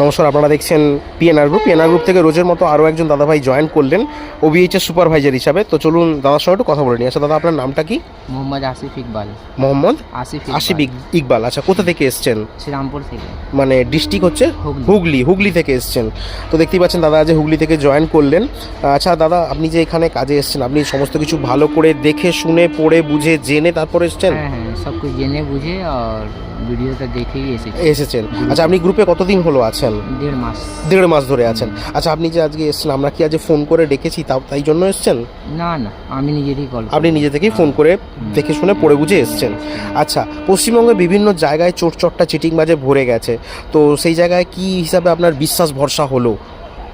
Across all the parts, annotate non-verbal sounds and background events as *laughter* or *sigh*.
নমস্কার আপনারা দেখছেন পিএনআর গ্রুপ পিএনআর গ্রুপ থেকে রোজের মতো আরও একজন দাদাভাই জয়েন করলেন ওবিএইচএস সুপারভাইজার হিসাবে। তো চলুন দাদার সঙ্গে একটু কথা বলে নিই। আচ্ছা দাদা আপনার নামটা কি? মোহাম্মদ আসিফ ইকবাল। মোহাম্মদ আসিফ ইক- ইকবাল। আচ্ছা কোথা থেকে এসছেন? শ্রীরামপুর থেকে। মানে ডিস্ট্রিক্ট হচ্ছে হুগলি। হুগলি হুগলি থেকে এসছেন। তো দেখতেই পাচ্ছেন দাদা আজ হুগলি থেকে জয়েন করলেন। আচ্ছা দাদা আপনি যে এখানে কাজে এসছেন আপনি সমস্ত কিছু ভালো করে দেখে শুনে পড়ে বুঝে জেনে তারপর এসছেন? হ্যাঁ হ্যাঁ সব কিছু জেনে বুঝে আর ভিডিওটা দেখেই এসেছি। এসেছেন। আচ্ছা আপনি গ্রুপে কতদিন হলো আছেন? দেড় মাস। দেড় মাস ধরে আছেন। আচ্ছা আপনি যে আজকে এসেছেন আমরা কি আজ ফোন করে ডেকেছি? তাও তাই জন্য এসেছেন? না না আমি নিজেরই কল আপনি নিজে থেকেই ফোন করে দেখে শুনে পড়ে বুঝে এসেছেন। আচ্ছা পশ্চিমবঙ্গে বিভিন্ন জায়গায় চোট চটটা চিটিং বাজে ভরে গেছে। তো সেই জায়গায় কি হিসাবে আপনার বিশ্বাস ভরসা হলো?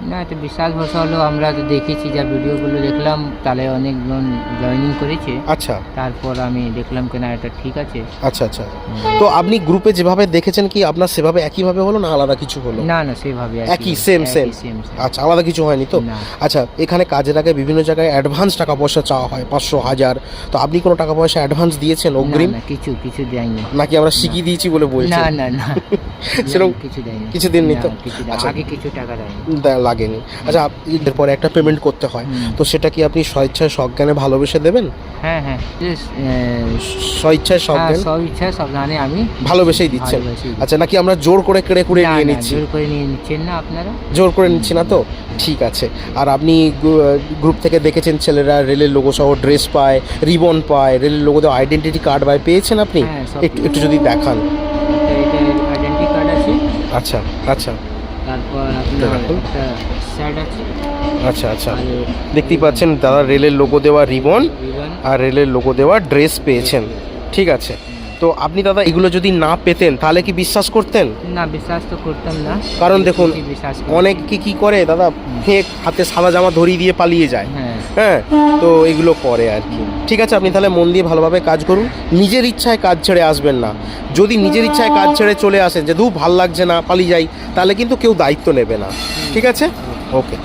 না এটা বিশাল ভরসা হলো আমরা তো দেখেছি যা ভিডিওগুলো দেখলাম তাহলে অনেকজন জয়েনিং করেছে। আচ্ছা। তারপর আমি দেখলাম কি না এটা ঠিক আছে। আচ্ছা আচ্ছা। তো আপনি গ্রুপে যেভাবে দেখেছেন কি আপনার সেভাবে একইভাবে হলো না আলাদা কিছু হলো? না না সেভাবে একই, same। সেম আচ্ছা আলাদা কিছু হয়নি তো? আচ্ছা এখানে কাজের আগে বিভিন্ন জায়গায় অ্যাডভান্স টাকা পয়সা চাওয়া হয় পাঁচশো হাজার। তো আপনি কোনো টাকা পয়সা অ্যাডভান্স দিয়েছেন অগ্রিম? না কিছু কিছু দেয়নি। নাকি আমরা শিখিয়ে দিয়েছি বলে বলছি না না না। *laughs* সেরকম কিছু দেয়নি। কিছু দেননি তো? না, কিছু দেয়নি। আচ্ছা। আগে কিছু টাকা দেয়নি। লাগেনি। আচ্ছা আপ- এরপরে একটা পেমেন্ট করতে হয়। তো সেটা কি আপনি স্বেচ্ছায় সজ্ঞানে ভালোবেসে দেবেন? হ্যাঁ হ্যাঁ। স্বেচ্ছায় হ্যাঁ, সজ্ঞান। সব ইচ্ছা আমি ভালোবেসেই দিচ্ছেন। আচ্ছা নাকি আমরা জোর করে কেড়ে কুড়ে নিয়ে নিচ্ছি? জোর করে নিয়ে নিচ্ছেন না আপনারা। জোর করে নিচ্ছি না তো? ঠিক আছে। আর আপনি গ্রুপ থেকে দেখেছেন ছেলেরা রেলের লোগো সহ ড্রেস পায় রিবন পায় রেলের লোগো দেওয়া আইডেন্টিটি কার্ড পায় পেয়েছেন আপনি? হ্যাঁ, একটু একটু যদি দেখান। আচ্ছা আচ্ছা। তারপর আপনার একটা শার্ট আছে। আচ্ছা আচ্ছা। দেখতেই পাচ্ছেন দাদা রেলের লোগো দেওয়া রিবন আর রেলের লোগো দেওয়া ড্রেস পেয়েছেন। ঠিক আছে। তো আপনি দাদা এগুলো যদি না পেতেন তাহলে কি বিশ্বাস করতেন? না বিশ্বাস তো করতাম না। কারণ দেখুন, অনেক কি কি করে দাদা ফেক হাতে সাদা জামা ধরিয়ে দিয়ে পালিয়ে যায়। হ্যাঁ। হ্যাঁ তো এগুলো করে আর কি। ঠিক আছে, আপনি তাহলে মন দিয়ে ভালোভাবে কাজ করুন। নিজের ইচ্ছায় কাজ ছেড়ে আসবেন না। যদি নিজের ইচ্ছায় কাজ ছেড়ে চলে আসেন যে দু ভালো লাগছে না, পালিয়ে যাই, তাহলে কিন্তু কেউ দায়িত্ব নেবে না। ঠিক আছে? ওকে।